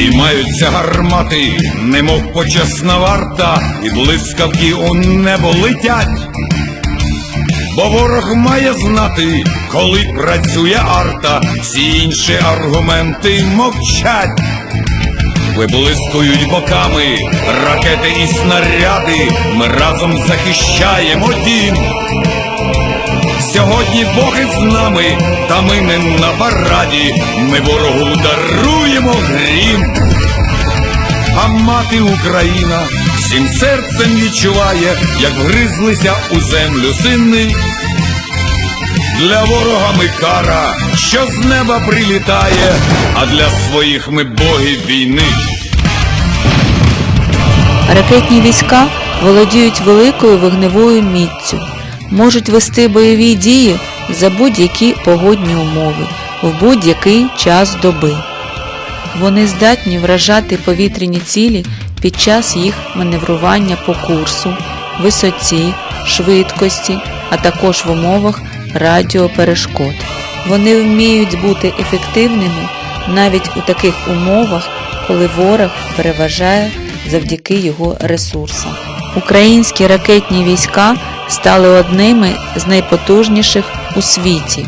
Здіймаються гармати, немов почесна варта, і блискавки у небо летять. Бо ворог має знати, коли працює арта, всі інші аргументи мовчать. Виблискують боками ракети і снаряди, ми разом захищаємо дім. Сьогодні Бог із нами, та ми не на параді, ми ворогу даруємо грім. А мати Україна всім серцем відчуває, як вгризлися у землю сини. Для ворога ми кара, що з неба прилітає, а для своїх ми боги війни. Ракетні війська володіють великою вогневою міццю, можуть вести бойові дії за будь-які погодні умови в будь-який час доби. Вони здатні вражати повітряні цілі під час їх маневрування по курсу, висоті, швидкості, а також в умовах радіоперешкод. Вони вміють бути ефективними навіть у таких умовах, коли ворог переважає завдяки його ресурсам. Українські ракетні війська стали одними з найпотужніших у світі.